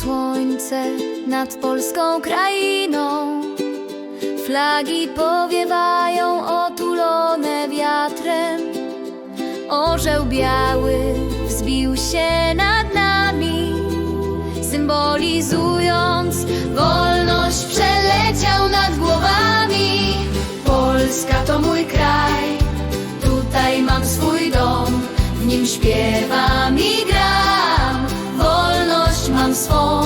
słońce nad polską krainą. Flagi powiewają otulone wiatrem. Orzeł biały wzbił się nad nami, symbolizując wolność, przeleciał nad głowami. Polska to mój kraj, tutaj mam swój dom, w nim śpiewam i. Swą,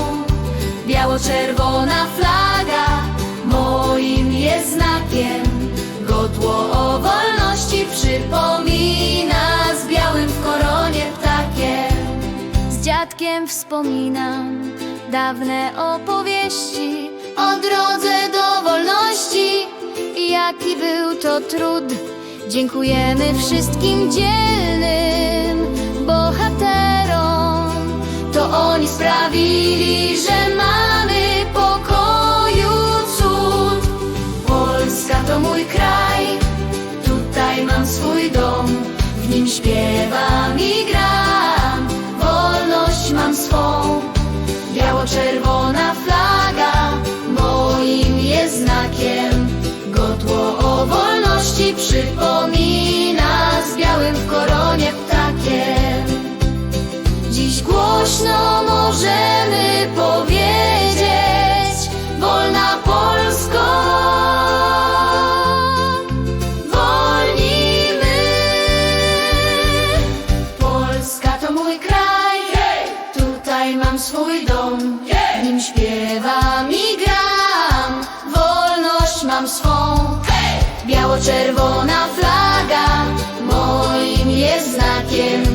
biało-czerwona flaga, moim jest znakiem. Godło o wolności przypomina z białym w koronie ptakiem. Z dziadkiem wspominam dawne opowieści o drodze do wolności. Jaki był to trud. Dziękujemy wszystkim dzielnym sprawili, że mamy pokoju cud. Polska to mój kraj, tutaj mam swój dom, w nim śpiewam i gram. Wolność mam swą, biało-czerwona flaga, moim jest znakiem. Godło o wolności przypomina z białym w koronie ptakiem. Dziś głośno możemy powiedzieć. Wolna Polsko. Wolni my Polska to mój kraj. Tutaj mam swój dom. W nim śpiewam i gram. Wolność mam swą. Biało-czerwona flaga. Moim jest znakiem